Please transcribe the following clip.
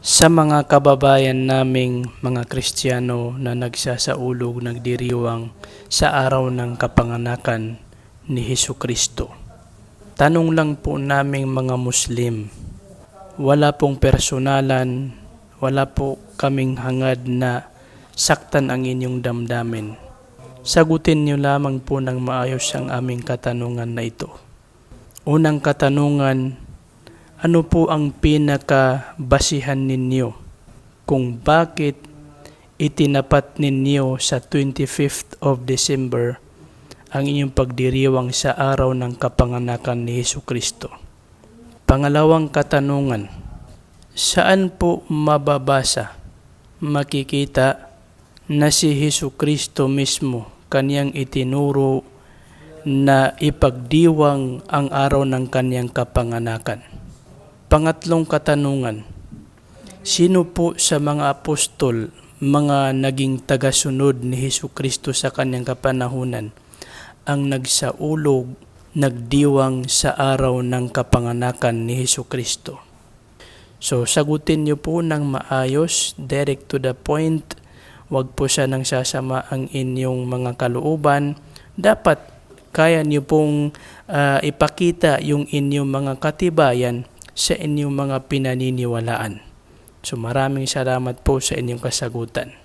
Sa mga kababayan naming mga Kristiyano na nagsasaulog nagdiriwang sa araw ng kapanganakan ni Hesu Kristo. Tanong lang po naming mga Muslim, wala pong personalan, wala po kaming hangad na saktan ang inyong damdamin. Sagutin niyo lamang po ng maayos ang aming katanungan na ito. Unang katanungan, ano po ang pinaka-basihan ninyo kung bakit itinapat ninyo sa 25th of December ang inyong pagdiriwang sa araw ng kapanganakan ni Hesu Kristo? Pangalawang katanungan, saan po mababasa, makikita na si Hesu Kristo mismo kaniyang itinuro na ipagdiwang ang araw ng kaniyang kapanganakan? Pangatlong katanungan, sino po sa mga apostol, mga naging tagasunod ni Hesu Kristo sa kanyang kapanahunan, ang nagsaulog, nagdiwang sa araw ng kapanganakan ni Hesu Kristo? So, sagutin niyo po ng maayos, direct to the point, wag po siya nang sasama ang inyong mga kalooban. Dapat kaya niyo pong ah, ipakita yung inyong mga katibayan sa inyong mga pinaniniwalaan. So maraming salamat po sa inyong kasagutan.